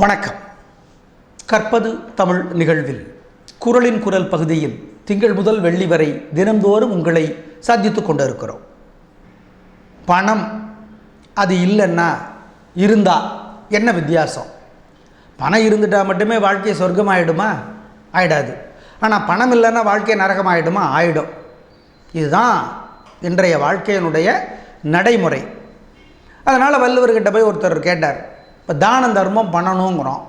வணக்கம். கற்பது தமிழ் நிகழ்வில் குரலின் குரல் பகுதியில் திங்கள் முதல் வெள்ளி வரை தினந்தோறும் உங்களை சந்தித்து கொண்டு இருக்கிறோம் பணம் அது இல்லைன்னா இருந்தா என்ன வித்தியாசம்? பணம் இருந்துட்டால் மட்டுமே வாழ்க்கை சொர்க்கம் ஆகிடுமா ஆயிடாது. ஆனால் பணம் இல்லைன்னா வாழ்க்கை நரகம் ஆகிடுமா ஆயிடும். இதுதான் இன்றைய வாழ்க்கையினுடைய நடைமுறை. அதனால் வள்ளுவர்கிட்ட போய் ஒருத்தர் கேட்டார் இப்போ தானம் தர்மம் பண்ணணுங்கிறோம்.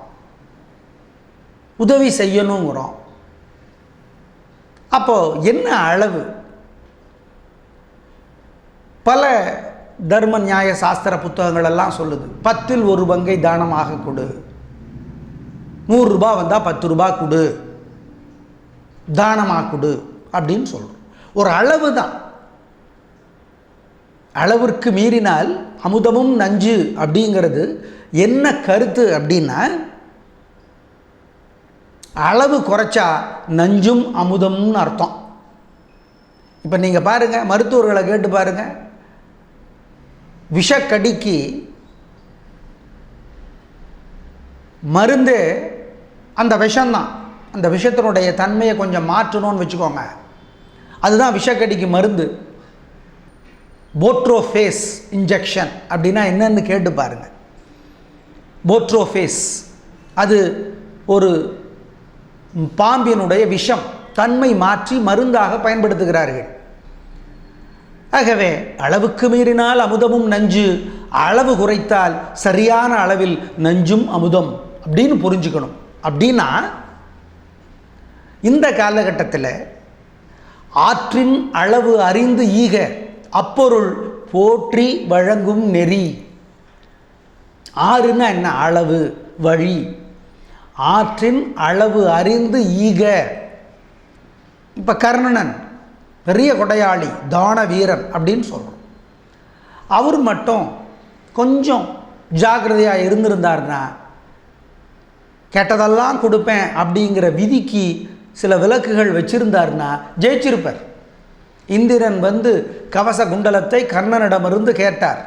உதவி செய்யணுங்கிறோம். அப்போது என்ன அளவு? பல தர்ம நியாய சாஸ்திர புத்தகங்கள் எல்லாம் சொல்லுது. பத்தில் ஒரு பங்கை தானமாக கொடு. நூறுரூபா வந்தால் பத்து ரூபா கொடு. தானமாக கொடு அப்படின்னு சொல்கிறோம் ஒரு அளவு தான். அளவிற்கு மீறினால் அமுதமும் நஞ்சு அப்படிங்கிறது என்ன கருத்து அப்படின்னா அளவு குறைச்சா நஞ்சும் அமுதம்னு அர்த்தம். இப்போ நீங்கள் பாருங்கள் மருத்துவர்களை கேட்டு பாருங்கள் விஷக்கடிக்கு மருந்து அந்த விஷம்தான். அந்த விஷத்தினுடைய தன்மையை கொஞ்சம் மாற்றணும்னு வச்சுக்கோங்க. அதுதான் விஷக்கடிக்கு மருந்து. போட்ரோஃபேஸ் இன்ஜெக்ஷன் அப்படின்னா என்னன்னு கேட்டு பாருங்கள் போட்ரோஃபேஸ் அது ஒரு பாம்பினுடைய விஷம் தன்மை மாற்றி மருந்தாக பயன்படுத்துகிறார்கள். ஆகவே அளவுக்கு மீறினால் அமுதமும் நஞ்சு அளவு குறைத்தால் சரியான அளவில் நஞ்சும் அமுதம் அப்படின்னு புரிஞ்சுக்கணும். அப்படின்னா இந்த காலகட்டத்தில் ஆற்றின் அளவு அறிந்து ஈக அப்பொருள் போற்றி வழங்கும் நெறி. ஆறுன்னா என்ன? அளவு வழி. ஆற்றின் அளவு அறிந்து ஈக. இப்போ கர்ணனன் பெரிய கொடையாளி தான வீரன் அப்படின்னு சொல்கிறோம் அவர் மட்டும் கொஞ்சம் ஜாக்கிரதையாக இருந்திருந்தார்னா கெட்டதெல்லாம் கொடுப்பேன் அப்படிங்கிற விதிக்கு சில விளக்குகள் வச்சுருந்தாருன்னா ஜெயிச்சிருப்பார். இந்திரன் வந்து கவச குண்டலத்தை கர்ணனிடமிருந்து கேட்டார்.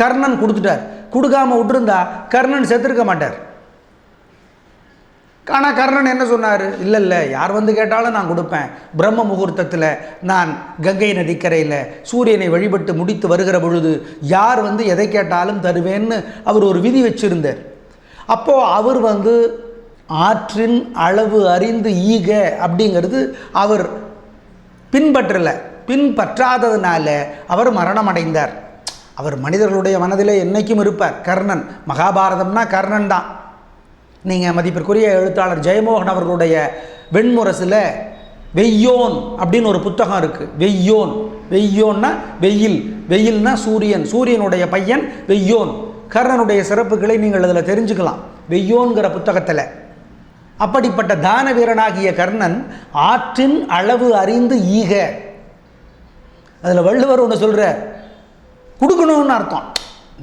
கர்ணன் கொடுத்துட்டார். கொடுக்காம விட்டுருந்தா கர்ணன் செத்துருக்க மாட்டார். ஆனால் கர்ணன் என்ன சொன்னார்? இல்லை இல்லை யார் வந்து கேட்டாலும் நான் கொடுப்பேன். பிரம்ம முகூர்த்தத்தில் நான் கங்கை நதிக்கரையில் சூரியனை வழிபட்டு முடித்து வருகிற பொழுது யார் வந்து எதை கேட்டாலும் தருவேன்னு அவர் ஒரு விதி வச்சுருந்தார். அப்போது அவர் வந்து ஆற்றின் அளவு அறிந்து ஈக அப்படிங்கிறது அவர் பின்பற்றலை. பின்பற்றாததுனால அவர் மரணம் அடைந்தார் அவர் மனிதர்களுடைய மனதிலே என்றைக்கும் இருப்பார். கர்ணன். மகாபாரதம்னா கர்ணன் தான் நீங்கள் மதிப்பிற்குரிய எழுத்தாளர் ஜெயமோகன் அவர்களுடைய வெண்முரசில் வெய்யோன் அப்படின்னு ஒரு புத்தகம் இருக்குது வெய்யோன். வெய்யோன்னா வெயில். வெயில்னா சூரியன். சூரியனுடைய பையன் வெய்யோன். கர்ணனுடைய சிறப்புகளை நீங்கள் அதில் தெரிஞ்சுக்கலாம். வெய்யோன்கிற புத்தகத்தில். அப்படிப்பட்ட தான வீரனாகிய கர்ணன் ஆற்றின் அளவு அறிந்து ஈக. அதில் வள்ளுவர் ஒன்று சொல்கிறார் கொடுக்கணும்னு அர்த்தம்.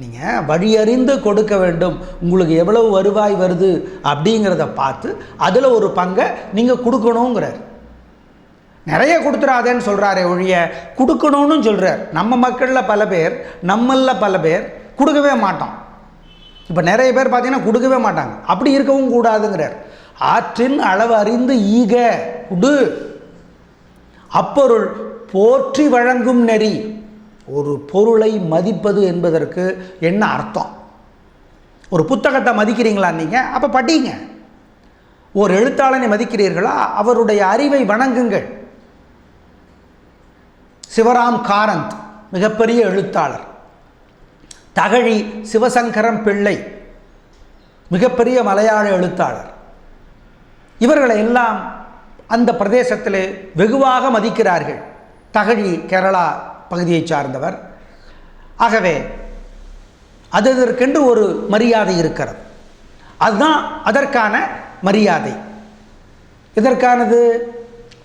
நீங்கள் வழி அறிந்து கொடுக்க வேண்டும். உங்களுக்கு எவ்வளவு வருவாய் வருது அப்படிங்கிறத பார்த்து அதில் ஒரு பங்கை நீங்கள் கொடுக்கணுங்கிறார். நிறைய கொடுத்துடாதேன்னு சொல்கிறாரே ஒழிய கொடுக்கணும்னு சொல்கிறார் நம்ம மக்களில் பல பேர் நம்மளில் பல பேர் கொடுக்கவே மாட்டோம். இப்போ நிறைய பேர் பார்த்தீங்கன்னா கொடுக்கவே மாட்டாங்க. அப்படி இருக்கவும் கூடாதுங்கிறார். ஆற்றின் அளவு அறிந்து ஈக குடு. அப்பொருள் போற்றி வழங்கும் நெறி. ஒரு பொருளை மதிப்பது என்பதற்கு என்ன அர்த்தம்? ஒரு புத்தகத்தை மதிக்கிறீங்களா நீங்கள் அப்போ படிங்க. ஒரு எழுத்தாளனை மதிக்கிறீர்களா? அவருடைய அறிவை வணங்குங்கள். சிவராம் காரந்த் மிகப்பெரிய எழுத்தாளர். தகழி சிவசங்கரம் பிள்ளை மிகப்பெரிய மலையாள எழுத்தாளர். இவர்களை எல்லாம் அந்த பிரதேசத்தில் வெகுவாக மதிக்கிறார்கள். தகழி கேரளா பகுதியை சார்ந்தவர். ஆகவே அது அதற்கென்று ஒரு மரியாதை இருக்கிறது. அதுதான் அதற்கான மரியாதை. இதற்கானது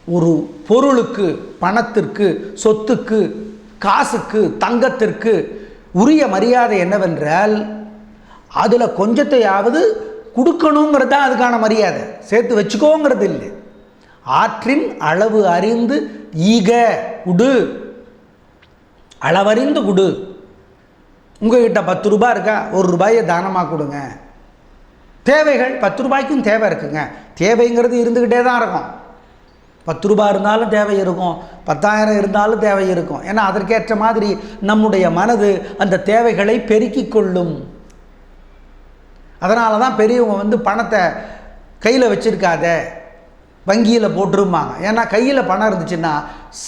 ஒரு பொருளுக்கு பணத்திற்கு சொத்துக்கு காசுக்கு தங்கத்திற்கு உரிய மரியாதை என்னவென்றால் அதில் கொஞ்சத்தையாவது கொடுக்கணுங்கிறது தான் அதுக்கான மரியாதை. சேர்த்து வச்சுக்கோங்கிறது இல்லை ஆற்றின் அளவு அறிந்து ஈக உடு. அளவறிந்து கொடு உங்ககிட்ட பத்து ரூபாய் இருக்கா? ஒரு ரூபாயை தானமாக கொடுங்க. தேவைகள் பத்து ரூபாய்க்கும் தேவை இருக்குங்க. தேவைங்கிறது இருந்துக்கிட்டே தான் இருக்கும். பத்து ரூபாய் இருந்தாலும் தேவை இருக்கும். பத்தாயிரம் இருந்தாலும் தேவை இருக்கும். ஏன்னா அதற்கேற்ற மாதிரி நம்முடைய மனது அந்த தேவைகளை பெருக்கிக் கொள்ளும். அதனால தான் பெரியவங்க வந்து பணத்தை கையில் வச்சுருக்காத. வங்கியில் போட்டிருப்பாங்க. ஏன்னா கையில் பணம் இருந்துச்சுன்னா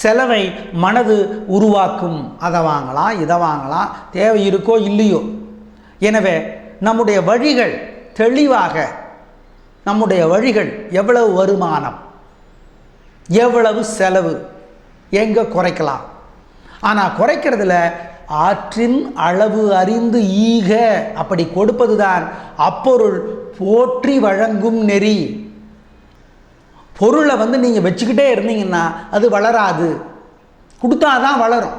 செலவை மனது உருவாக்கும். அதை வாங்கலாம் இதை வாங்கலாம் தேவை இருக்கோ இல்லையோ. எனவே நம்முடைய வழிகள் தெளிவாக நம்முடைய வழிகள் எவ்வளவு வருமானம் எவ்வளவு செலவு எங்கே குறைக்கலாம்? ஆனால் குறைக்கிறதுல ஆற்றின் அளவு அறிந்து ஈக. அப்படி கொடுப்பது தான் அப்பொருள் போற்றி வழங்கும் நெறி. பொருளை வந்து நீங்கள் வச்சுக்கிட்டே இருந்தீங்கன்னா அது வளராது. கொடுத்தா தான் வளரும்.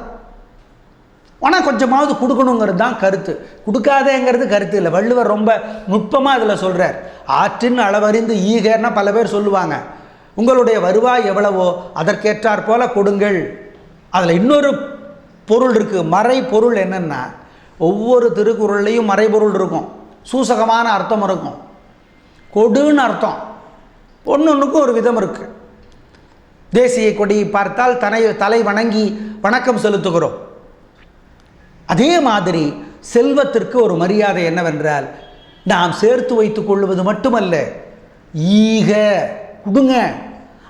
ஆனால் கொஞ்சமாவது கொடுக்கணுங்கிறது தான் கருத்து. கொடுக்காதேங்கிறது கருத்து இல்லை. வள்ளுவர் ரொம்ப நுட்பமாக இதில் சொல்கிறார் ஆற்றின் அளவறிந்து ஈகர்னா பல பேர் சொல்லுவாங்க. உங்களுடைய வருவாய் எவ்வளவோ அதற்கேற்றாற் போல கொடுங்கள். அதில் இன்னொரு பொருள் இருக்குது மறை பொருள் என்னென்னா ஒவ்வொரு திருக்குறள்லையும் மறைபொருள் இருக்கும். சூசகமான அர்த்தம் இருக்கும். கொடுன்னு அர்த்தம். ஒன்று ஒன்றுக்கும் ஒரு விதம் இருக்குது தேசிய கொடியை பார்த்தால் தனை தலை வணங்கி வணக்கம் செலுத்துகிறோம். அதே மாதிரி செல்வத்திற்கு ஒரு மரியாதை என்னவென்றால் நாம் சேர்த்து வைத்துக் கொள்வது மட்டுமல்ல ஈக கொடுங்க.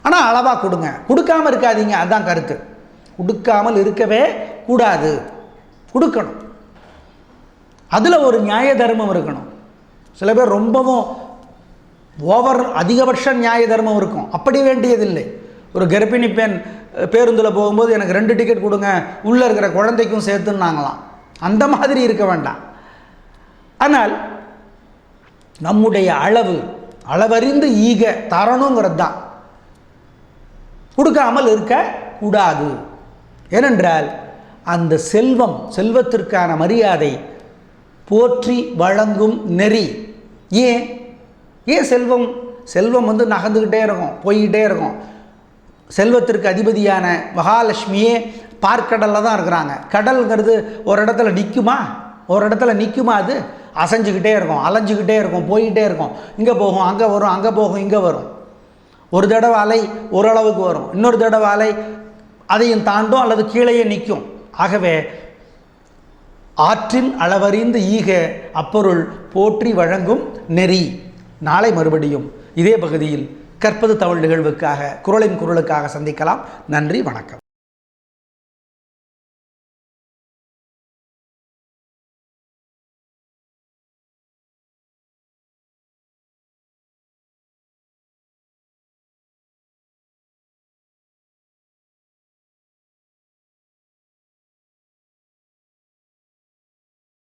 ஆனால் அளவாக கொடுங்க. கொடுக்காமல் இருக்காதீங்க அதுதான் கருத்து. கொடுக்காமல் இருக்கவே கூடாது. கொடுக்கணும். அதில் ஒரு நியாய தர்மம் இருக்கணும். சில பேர் ரொம்பவும் ஓவர் அதிகபட்ச நியாய தர்மம் இருக்கும். அப்படி வேண்டியதில்லை. ஒரு கர்ப்பிணி பெண் பேருந்தில் போகும்போது எனக்கு ரெண்டு டிக்கெட் கொடுங்க உள்ளே இருக்கிற குழந்தைக்கும் சேர்த்துன்னாங்களாம். அந்த மாதிரி இருக்க வேண்டாம். ஆனால் நம்முடைய அளவு அளவறிந்து ஈக தரணுங்கிறது தான் கொடுக்காமல் இருக்க கூடாது. ஏனென்றால் அந்த செல்வம் செல்வத்திற்கான மரியாதை போற்றி வழங்கும் நெறி. ஏன்? ஏன் செல்வம்? செல்வம் வந்து நகர்ந்துக்கிட்டே இருக்கும் போய்கிட்டே இருக்கும். செல்வத்திற்கு அதிபதியான மகாலட்சுமியே பார்க்கடலில் தான் இருக்கிறாங்க. கடல்ங்கிறது ஒரு இடத்துல நிற்குமா ஒரு இடத்துல நிற்குமா அது? அசைஞ்சுக்கிட்டே இருக்கும் அலைஞ்சிக்கிட்டே இருக்கும் போய்கிட்டே இருக்கும். இங்கே போகும் அங்கே வரும் அங்கே போகும் இங்கே வரும். ஒரு தடவை அலை ஓரளவுக்கு வரும். இன்னொரு தடவை அலை அதையும் தாண்டும் அல்லது கீழேயே நிற்கும். ஆகவே ஆற்றின் அளவறிந்து ஈக அப்பொருள் போற்றி வழங்கும் நெறி. நாளை மறுபடியும் இதே பகுதியில் கற்பது தமிழ் நிகழ்வுக்காக குரலின் குரலுக்காக சந்திக்கலாம். நன்றி வணக்கம்.